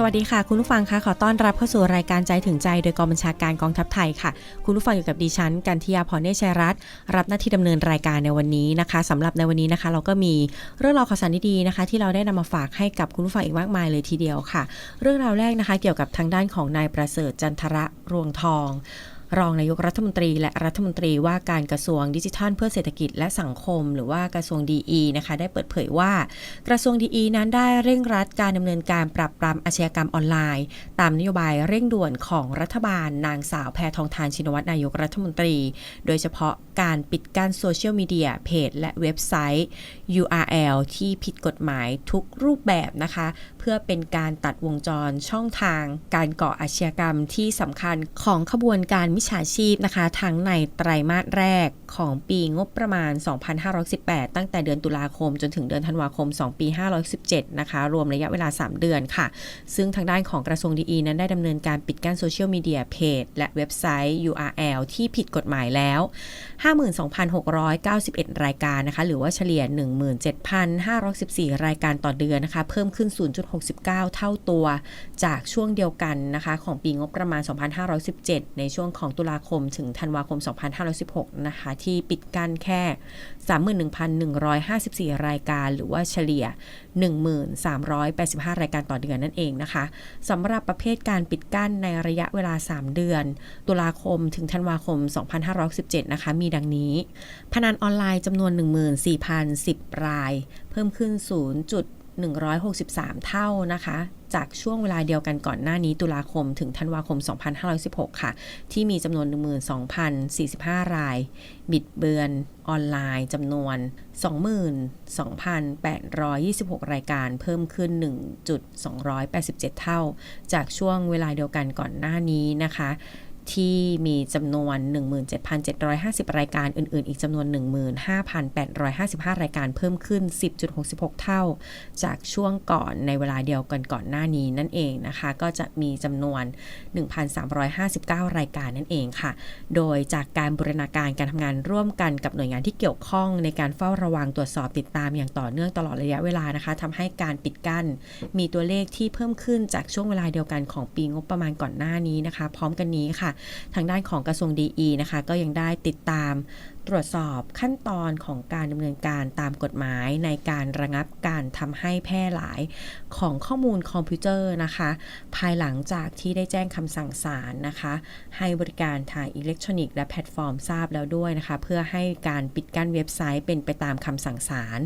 สวัสดีค่ะ คุณผู้ฟังคะขอต้อนรับเข้าสู่รายการใจถึงใจโดยกองบัญชาการกองทัพไทยค่ะ คุณผู้ฟังอยู่กับดิฉันกันทิยาพรเนชยรัตน์รับหน้าที่ดำเนินรายการในวันนี้นะคะสำหรับในวันนี้นะคะ เราก็มีเรื่องราวข่าวสารดีๆนะคะ ที่เราได้นำมาฝากให้กับคุณผู้ฟังอีกมากมายเลยทีเดียวค่ะ เรื่องราวแรกนะคะ เกี่ยวกับทางด้านของนายประเสริฐจันทระรวงทอง รองนายกรัฐมนตรีและรัฐมนตรีว่าการกระทรวงดิจิทัล เพื่อเศรษฐกิจและสังคม หรือว่ากระทรวงดีนะคะได้เปิดเผยว่า กระทรวงดีนั้นได้เร่งรัดการดำเนินการปราบปรามอาชญากรรมออนไลน์ ตามนโยบายเร่งด่วนของรัฐบาล นางสาวแพทองทานชินวัตรนายกรัฐมนตรี โดยเฉพาะการปิดกั้นโซเชียลมีเดียเพจและเว็บไซต์ URL ที่ผิดกฎหมายทุกรูปแบบนะคะ เพื่อเป็นการตัดวงจรช่องทาง การก่ออาชญากรรมที่สำคัญของขบวนการมิจฉาชีพนะคะ ทั้งในไตรมาสแรกของปีงบประมาณ 2518 ตั้งแต่เดือนตุลาคม จนถึงเดือนธันวาคม 2 ปี 517 นะคะ รวมระยะเวลา 3 เดือนค่ะ ซึ่งทางด้านของกระทรวงดีนั้นได้ดำเนินการปิดกั้นโซเชียลมีเดียเพจและเว็บไซต์ URL ที่ผิดกฎหมายแล้ว 52,691 รายการนะคะ หรือว่าเฉลี่ย17,514 รายการต่อเดือนนะคะ เพิ่มขึ้น 0.69 เท่าตัว จากช่วงเดียวกันนะคะของปีงบประมาณ 2517 ในช่วงของตุลาคมถึงธันวาคม 2516 นะคะ ที่ปิดกั้นแค่ 31,154 รายการหรือว่าเฉลี่ย 1,385 รายการต่อเดือนนั่นเองนะคะสำหรับประเภทการปิดกั้นในระยะเวลา 3 เดือน ตุลาคมถึงธันวาคม 2517 นะคะ มีดังนี้ พนันออนไลน์จำนวน 14,010ราย เพิ่มขึ้น 0.163 เท่านะคะ จากช่วงเวลาเดียวกันก่อนหน้านี้ตุลาคมถึงธันวาคม 2516 ค่ะ ที่มีจำนวน 12,045 ราย บิดเบือนออนไลน์จำนวน 22,826 รายการ เพิ่มขึ้น 1.287 เท่า จากช่วงเวลาเดียวกันก่อนหน้านี้นะคะ ที่มีจำนวน 17,750 รายการอื่น ๆ อีกจำนวน 15,855 รายการเพิ่มขึ้น 10.66 เท่า จากช่วงก่อนในเวลาเดียวกันก่อนหน้านี้นั่นเองนะคะ ก็จะมีจำนวน 1,359 รายการนั่นเองค่ะ โดยจากการบูรณาการการทำงานร่วมกันกับหน่วยงานที่เกี่ยวข้องในการเฝ้าระวังตรวจสอบติดตามอย่างต่อเนื่องตลอดระยะเวลานะคะทำให้การปิดกั้น มีตัวเลขที่เพิ่มขึ้นจากช่วงเวลาเดียวกันของปีงบประมาณก่อนหน้านี้นะคะ พร้อมกันนี้ค่ะทางด้านของกระทรวงดีนะคะก็ยังได้ติดตามตรวจสอบขั้นตอนของการดำเนินการตามกฎหมายในการระงับการทำให้แพร่หลายของข้อมูลคอมพิวเตอร์นะคะ ภายหลังจากที่ได้แจ้งคำสั่งศาลนะคะ ให้บริการทางอิเล็กทรอนิกส์และแพลตฟอร์มทราบแล้วด้วยนะคะ เพื่อให้การปิดกั้นเว็บไซต์เป็นไปตามคำสั่งศาล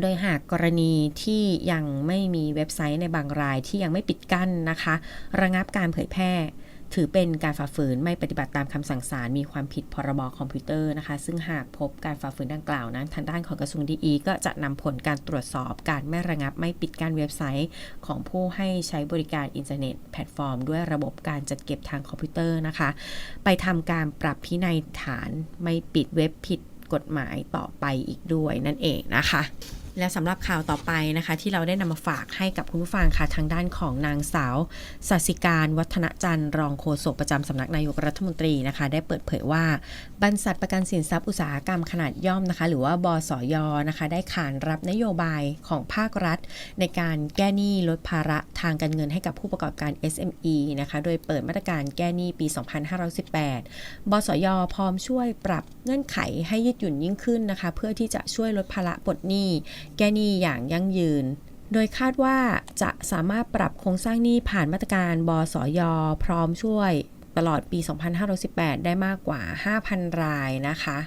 โดยหากกรณีที่ยังไม่มีเว็บไซต์ในบางรายที่ยังไม่ปิดกั้นนะคะ ระงับการเผยแพร่ ถือเป็นการฝ่าฝืนไม่ปฏิบัติตามคำสั่งศาลมีความผิดพรบคอมพิวเตอร์นะคะ ซึ่งหากพบการฝ่าฝืนดังกล่าวนั้นทางด้านของกระทรวงดีก็จะนำผลการตรวจสอบการไม่ระงับไม่ปิดกั้นเว็บไซต์ของผู้ให้ใช้บริการอินเทอร์เน็ตแพลตฟอร์ม ด้วยระบบการจัดเก็บทางคอมพิวเตอร์นะคะ ไปทำการปรับพินัยฐานไม่ปิดเว็บผิดกฎหมายต่อไปอีกด้วยนั่นเองนะคะ และสำหรับข่าวต่อไปนะคะ ที่เราได้นำมาฝากให้กับคุณผู้ฟังค่ะทางด้านของนางสาวสัสิการวัฒนจันทร์รองโฆษกประจำสำนักนายกรัฐมนตรีนะคะ ได้เปิดเผยว่าบรรษัทประกันสินทรัพย์อุตสาหกรรมขนาดย่อมนะคะ หรือว่าบสยนะคะ ได้ขานรับนโยบายของภาครัฐ ในการแก้หนี้ลดภาระทางการเงินให้กับผู้ประกอบการ SME นะคะ โดยเปิดมาตรการแก้หนี้ปี 2518 บสยพร้อมช่วยปรับเงื่อนไขให้ยืดหยุ่นยิ่งขึ้นนะคะ เพื่อที่จะช่วยลดภาระปลดหนี้แก้หนี้อย่างยั่งยืน โดยคาดว่าจะสามารถปรับโครงสร้างหนี้ผ่านมาตรการบสยพร้อมช่วยตลอดปี 2518 ได้มากกว่า 5,000 รายนะคะ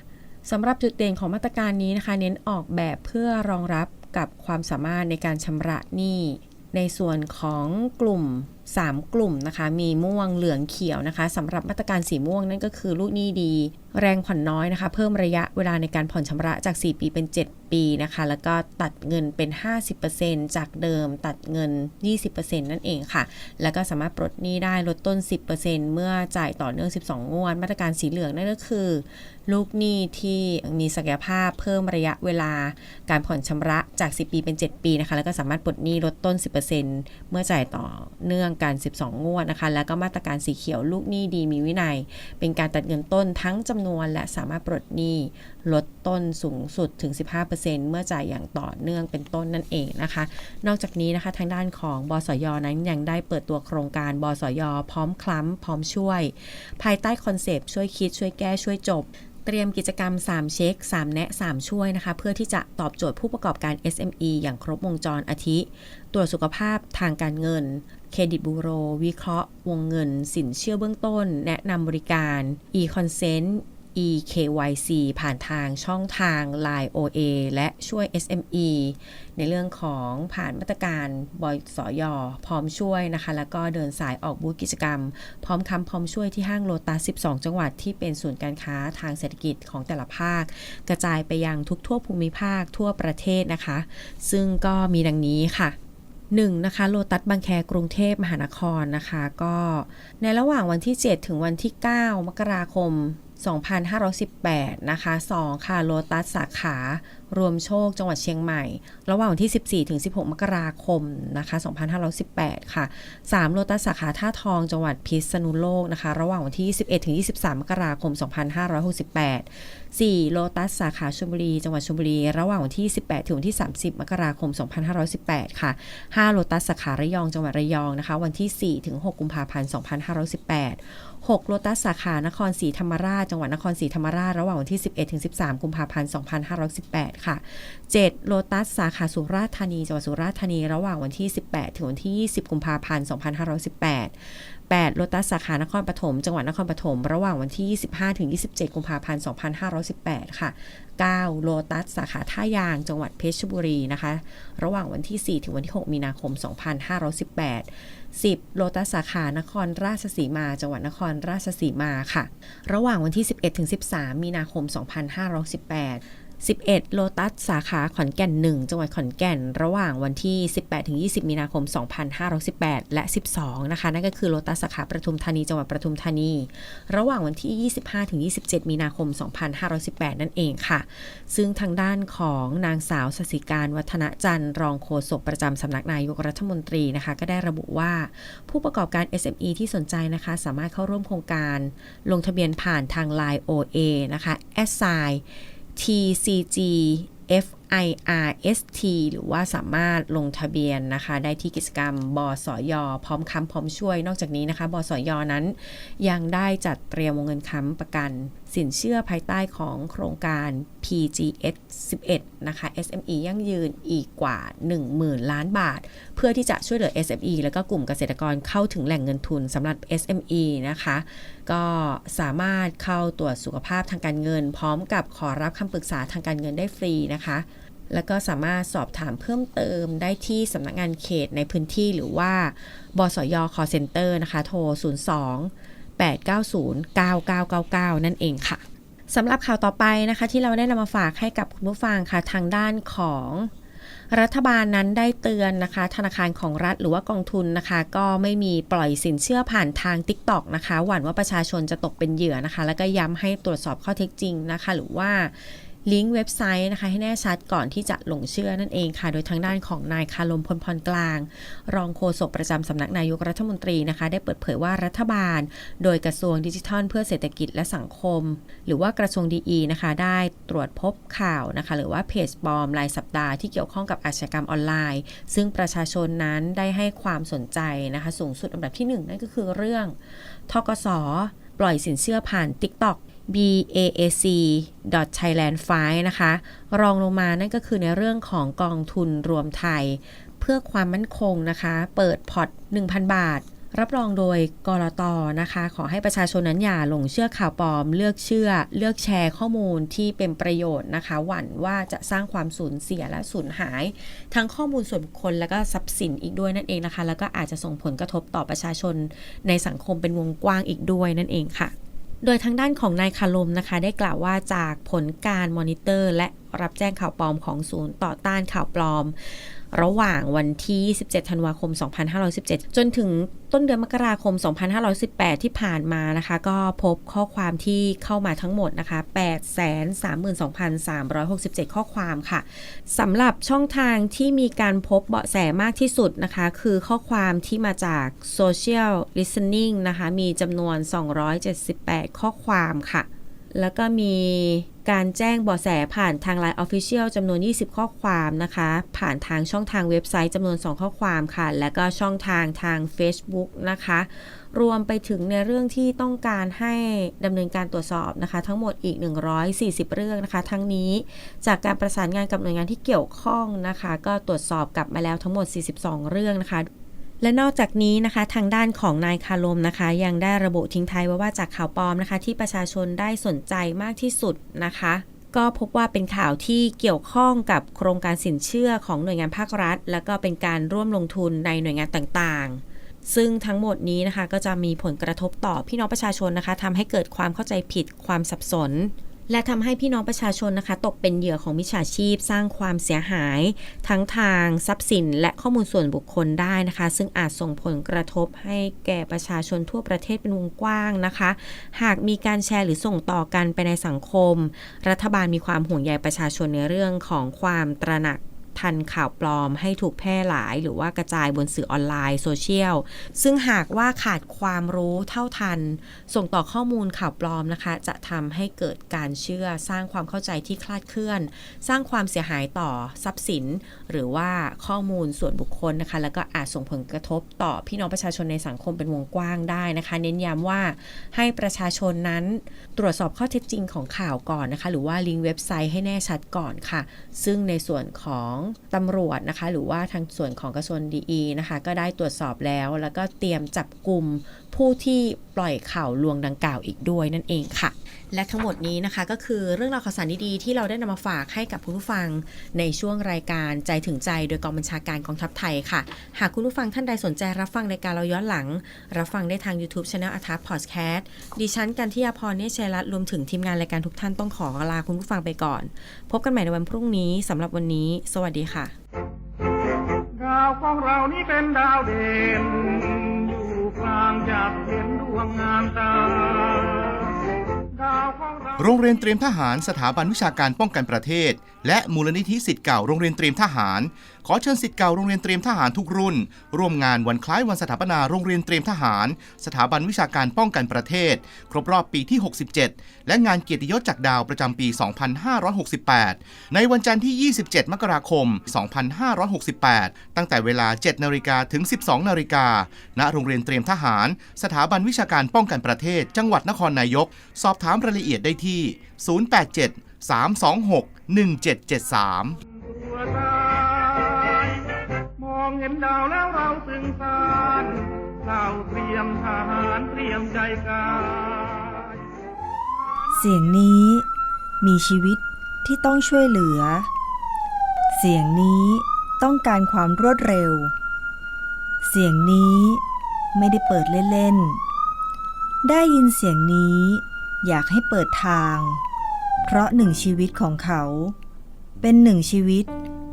สำหรับจุดเด่นของมาตรการนี้นะคะ เน้นออกแบบเพื่อรองรับกับความสามารถในการชำระหนี้ ในส่วนของกลุ่ม 3 กลุ่มนะคะ มีม่วงเหลืองเขียวนะคะสำหรับมาตรการสีม่วงนั่นก็คือลูกหนี้ดีแรงผ่อนน้อยนะคะ เพิ่มระยะเวลาในการผ่อนชำระจาก 4 ปีเป็น 7 ปีนะคะ แล้วก็ตัดเงินเป็น 50%จากเดิมตัดเงิน 20%นั่นเองค่ะ แล้วก็สามารถปลดหนี้ได้ลดต้น 10%เมื่อจ่ายต่อเนื่อง 12 งวด มาตรการสีเหลืองนั่นก็คือ ลูกหนี้ที่มีศักยภาพเพิ่มระยะเวลาการผ่อนชำระจาก 10 ปีเป็น 7 ปีนะคะ แล้วก็สามารถปลดหนี้ลดต้น 10%เมื่อจ่ายต่อเนื่องกัน12 งวดนะคะ แล้วก็มาตรการสีเขียวลูกหนี้ดีมีวินัย เป็นการตัดเงินต้นทั้งจำำนวนและสามารถปลดหนี้ลดต้นสูงสุดถึง 15%เมื่อจ่ายอย่างต่อเนื่องเป็นต้นนั่นเองนะคะ นอกจากนี้นะคะทางด้านของบสยนั้นยังได้เปิดตัวโครงการบสยพร้อมคล้ำพร้อมช่วย ภายใต้คอนเซปต์ช่วยคิดช่วยแก้ช่วยจบ เตรียมกิจกรรม 3 เช็ค 3 แนะ 3 ช่วยนะคะ เพื่อที่จะตอบโจทย์ผู้ประกอบการ SME อย่างครบวงจรอาทิ ตรวจสุขภาพทางการเงิน เครดิตบูโร วิเคราะห์ วงเงิน สินเชื่อเบื้องต้น แนะนำบริการ e-consent eKYC ผ่านทางช่องทาง Line OA และช่วย SME ในเรื่องของผ่านมาตรการบอยสอยอพร้อมช่วยนะคะ แล้วก็เดินสายออกบูธกิจกรรม พร้อมคำพร้อมช่วยที่ห้างโลตัส 12 จังหวัดที่เป็นศูนย์การค้าทางเศรษฐกิจของแต่ละภาค กระจายไปยังทุกทั่วภูมิภาคทั่วประเทศนะคะ ซึ่งก็มีดังนี้ค่ะ 1. นะคะโลตัสบางแคกรุงเทพมหานครนะคะ ก็ในระหว่างวันที่ 7 ถึงวันที่ 9 มกราคม 2518 นะคะ 2 ค่ะโลตัสสาขา รวมโชคจังหวัดเชียงใหม่ ระหว่างวันที่ 14 ถึง 16 มกราคมนะคะ 2518 ค่ะ 3 โลตัสสาขาท่าทองจังหวัดพิษณุโลกนะคะ ระหว่างวันที่ 21 ถึง 23 มกราคม 2568 4 โลตัสสาขาชลบุรี จังหวัดชลบุรี ระหว่างวันที่ 18 ถึงวันที่ 30 มกราคม 2518 ค่ะ 5 โลตัสสาขาระยอง จังหวัดระยองนะคะ วันที่ 4 ถึง 6 กุมภาพันธ์ 2518 6 โลตัสสาขานครศรีธรรมราช จังหวัดนครศรีธรรมราช ระหว่างวันที่ 11 ถึง 13 กุมภาพันธ์ 2518ค่ะ 7 โลตัสสาขาสุราษฎร์ธานีจังหวัดสุราษฎร์ธานีระหว่างวันที่ 18 ถึงวันที่ 20 กุมภาพันธ์ 2518 8 โลตัสสาขานครปฐมจังหวัดนครปฐมระหว่างวันที่ 25 ถึง 27 กุมภาพันธ์ 2518 ค่ะ 9 โลตัสสาขาท่ายางจังหวัดเพชรบุรีนะคะ ระหว่างวันที่ 4 ถึงวันที่ 6 มีนาคม 2518 10 โลตัสสาขานครราชสีมา จังหวัดนครราชสีมาค่ะ ระหว่างวันที่ 11 ถึง 13 มีนาคม 2518 11 โลตัสสาขาขอนแก่น 1 จังหวัดขอนแก่น ระหว่างวันที่ 18ถึง20 มีนาคม 2518 และ 12 นะคะ นั่นก็คือโลตัสสาขาประทุมธานีจังหวัดประทุมธานี ระหว่างวันที่ 25ถึง27 มีนาคม 2518 นั่นเองค่ะ ซึ่งทางด้านของนางสาวสศิการวัฒนจันทร์รองโฆษกประจำสำนักนายกรัฐมนตรีนะคะ ก็ได้ระบุว่า ผู้ประกอบการ SME ที่สนใจนะคะ สามารถเข้าร่วมโครงการ ลงทะเบียนผ่านทาง Line OA นะคะ s i tcgfr IRST หรือว่าสามารถลงทะเบียนนะคะ ได้ที่กิจกรรมบสยพร้อมค้ำพร้อมช่วย นอกจากนี้นะคะบสยนั้น ยังได้จัดเตรียมวงเงินค้ำประกัน สินเชื่อภายใต้ของโครงการ PGS 11 นะคะ SME ยั่งยืนอีกกว่า 10,000 ล้านบาท เพื่อที่จะช่วยเหลือ SME แล้วก็กลุ่มเกษตรกรเข้าถึงแหล่งเงินทุนสำหรับ SME นะคะ ก็สามารถเข้าตรวจสุขภาพทางการเงิน พร้อมกับขอรับคำปรึกษาทางการเงินได้ฟรีนะคะ แล้วก็สามารถสอบถามเพิ่มเติมได้ที่สำนักงานเขตในพื้นที่หรือว่าบสย call center นะคะ โทร 02 890 9999 นั่นเองค่ะสำหรับข่าวต่อไปนะคะ ที่เราได้นำมาฝากให้กับคุณผู้ฟังค่ะ ทางด้านของรัฐบาลนั้นได้เตือนนะคะ ธนาคารของรัฐหรือว่ากองทุนนะคะ ก็ไม่มีปล่อยสินเชื่อผ่านทาง t ิ k t o k นะคะ หวั่นว่าประชาชนจะตกเป็นเหยื่อนะคะ แล้วก็ย้ำให้ตรวจสอบข้อเท็จจริงนะคะ หรือว่า ลิงก์เว็บไซต์นะคะให้แน่ชัดก่อนที่จะหลงเชื่อนั่นเองค่ะ โดยทางด้านของนายคารมพลพรกลาง รองโฆษกประจำสำนักนายกรัฐมนตรีนะคะ ได้เปิดเผยว่ารัฐบาล โดยกระทรวงดิจิทัล เพื่อเศรษฐกิจและสังคม หรือว่ากระทรวงดีนะคะ ได้ตรวจพบข่าวนะคะ หรือว่าเพจปลอมรายสัปดาห์ที่เกี่ยวข้องกับอาชญากรรมออนไลน์ ซึ่งประชาชนนั้นได้ให้ความสนใจนะคะ สูงสุดอันดับที่ 1 นั่นก็คือเรื่องทกสปล่อยสินเชื่อผ่าน TikTok BAAC Thailand 5 นะคะ รองลงมานั่นก็คือในเรื่องของกองทุนรวมไทย เพื่อความมั่นคงนะคะ เปิดพอร์ต 1,000 บาท รับรองโดยกรตนะคะ ขอให้ประชาชนนั้นอย่าหลงเชื่อข่าวปลอม เลือกเชื่อ เลือกแชร์ข้อมูลที่เป็นประโยชน์นะคะ หวั่นว่าจะสร้างความสูญเสียและสูญหาย ทั้งข้อมูลส่วนบุคคลและก็ทรัพย์สินอีกด้วยนั่นเองนะคะ แล้วก็อาจจะส่งผลกระทบต่อประชาชนในสังคมเป็นวงกว้างอีกด้วยนั่นเองค่ะ โดยทางด้านของนายคารมนะคะ ได้กล่าวว่าจากผลการมอนิเตอร์ และรับแจ้งข่าวปลอมของศูนย์ต่อต้านข่าวปลอม ระหว่างวันที่17ธันวาคม 2517 จนถึงต้นเดือนมกราคม 2518 ที่ผ่านมานะคะ ก็พบข้อความที่เข้ามาทั้งหมดนะคะ 832,367 ข้อความค่ะสำหรับช่องทางที่มีการพบเบาะแสมากที่สุดนะคะ คือข้อความที่มาจาก Social Listening นะคะ มีจำนวน 278 ข้อความค่ะ แล้วก็มี การแจ้งเบาะแสผ่านทาง Line Official จำนวน 20 ข้อความนะคะ ผ่านทางช่องทางเว็บไซต์จำนวน 2 ข้อความค่ะ และก็ช่องทางทาง Facebook นะคะ รวมไปถึงในเรื่องที่ต้องการให้ดำเนินการตรวจสอบนะคะ ทั้งหมดอีก 140 เรื่องนะคะ ทั้งนี้จากการประสานงานกับหน่วยงานที่เกี่ยวข้องนะคะ ก็ตรวจสอบกลับมาแล้วทั้งหมด 42 เรื่องนะคะ และนอกจากนี้นะคะทางด้านของนายคารมนะคะ ยังได้ระบุทิ้งท้ายไว้ว่าจากข่าวปลอมนะคะ ที่ประชาชนได้สนใจมากที่สุดนะคะก็พบว่าเป็นข่าวที่เกี่ยวข้องกับโครงการสินเชื่อของหน่วยงานภาครัฐ แล้วก็เป็นการร่วมลงทุนในหน่วยงานต่างๆ ซึ่งทั้งหมดนี้นะคะก็จะมีผลกระทบต่อพี่น้องประชาชนนะคะทำให้เกิดความเข้าใจผิดความสับสน และทำให้พี่น้องประชาชนนะคะ ตกเป็นเหยื่อของมิจฉาชีพ สร้างความเสียหาย ทั้งทางทรัพย์สิน และข้อมูลส่วนบุคคลได้นะคะ ซึ่งอาจส่งผลกระทบให้แก่ประชาชนทั่วประเทศเป็นวงกว้างนะคะ หากมีการแชร์หรือส่งต่อกันไปในสังคม รัฐบาลมีความห่วงใยประชาชนในเรื่องของความตระหนัก ทันข่าวปลอมให้ถูกแพร่หลายหรือว่ากระจายบนสื่อออนไลน์โซเชียล ซึ่งหากว่าขาดความรู้เท่าทัน ส่งต่อข้อมูลข่าวปลอมนะคะ จะทำให้เกิดการเชื่อสร้างความเข้าใจที่คลาดเคลื่อน สร้างความเสียหายต่อทรัพย์สิน หรือว่าข้อมูลส่วนบุคคลนะคะ แล้วก็อาจส่งผลกระทบต่อพี่น้องประชาชนในสังคมเป็นวงกว้างได้นะคะ เน้นย้ำว่าให้ประชาชนนั้นตรวจสอบข้อเท็จจริงของข่าวก่อนนะคะ หรือว่าลิงก์เว็บไซต์ให้แน่ชัดก่อนค่ะ ซึ่งในส่วนของตำรวจนะคะ หรือว่าทางส่วนของกระทรวงดีนะคะ ก็ได้ตรวจสอบแล้ว แล้วก็เตรียมจับกลุ่ม ผู้ที่ปล่อยข่าวลวงดังกล่าวอีกด้วยนั่นเองค่ะ และทั้งหมดนี้นะคะก็คือเรื่องราวข่าวสารดีๆที่เราได้นำมาฝากให้กับคุณผู้ฟังในช่วงรายการใจถึงใจโดยกองบัญชาการกองทัพไทยค่ะ หากคุณผู้ฟังท่านใดสนใจรับฟังรายการเราย้อนหลัง รับฟังได้ทาง YouTube Channel อัทัพพอดแคสต์ดิฉันกันที่ยาพรเนชชัยรัตน์รวมถึงทีมงานรายการทุกท่านต้องขอลาคุณผู้ฟังไปก่อน พบกันใหม่ในวันพรุ่งนี้สำหรับวันนี้ สวัสดีค่ะ ดาวของเรานี้เป็นดาวเด่น โรงเรียนเตรียมทหารสถาบันวิชาการป้องกันประเทศ และมูลนิธิสิทธิ์เก่าโรงเรียนเตรียมทหาร ขอเชิญสิทธิ์เก่าโรงเรียนเตรียมทหารทุกรุ่น ร่วมงานวันคล้ายวันสถาปนาโรงเรียนเตรียมทหาร สถาบันวิชาการป้องกันประเทศ ครบรอบปีที่ 67 และงานเกียรติยศจากดาวประจำปี 2568 ในวันจันทร์ที่ 27 มกราคม 2568 ตั้งแต่เวลา 7 นาฬิกาถึง 12 นาฬิกา ณ โรงเรียนเตรียมทหาร สถาบันวิชาการป้องกันประเทศ จังหวัดนครนายก สอบถามรายละเอียดได้ที่ 087 326 1773ตัวตายมอง เห็นดาวแล้วเราตึงสานเราเตรียมทหารเตรียมใจกายเสียงนี้มีชีวิตที่ต้องช่วยเหลือ เสียงนี้ต้องการความรวดเร็ว เสียงนี้ไม่ได้เปิดเล่นๆ ได้ยินเสียงนี้อยากให้เปิดทาง เพราะหนึ่งชีวิตของเขา เป็นหนึ่งชีวิต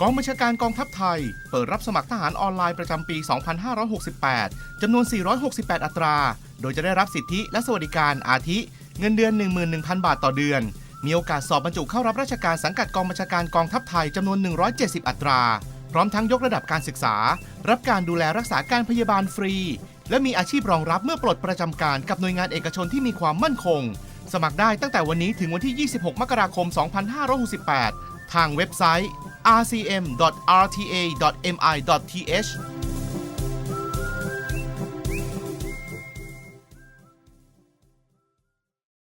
กองบัญชาการกองทัพไทย เปิดรับสมัครทหารออนไลน์ประจำปี 2568 จำนวน 468 อัตรา โดยจะได้รับสิทธิและสวัสดิการอาทิ เงินเดือน 11,000 บาทต่อเดือน มีโอกาสสอบบรรจุเข้ารับราชการสังกัดกองบัญชาการกองทัพไทยจำนวน 170 อัตรา พร้อมทั้งยกระดับการศึกษา รับการดูแลรักษาการพยาบาลฟรี และมีอาชีพรองรับเมื่อปลดประจำการกับหน่วยงานเอกชนที่มีความมั่นคง สมัครได้ตั้งแต่วันนี้ถึงวันที่ 26 มกราคม 2568 ทางเว็บไซต์ rcm.rta.mi.th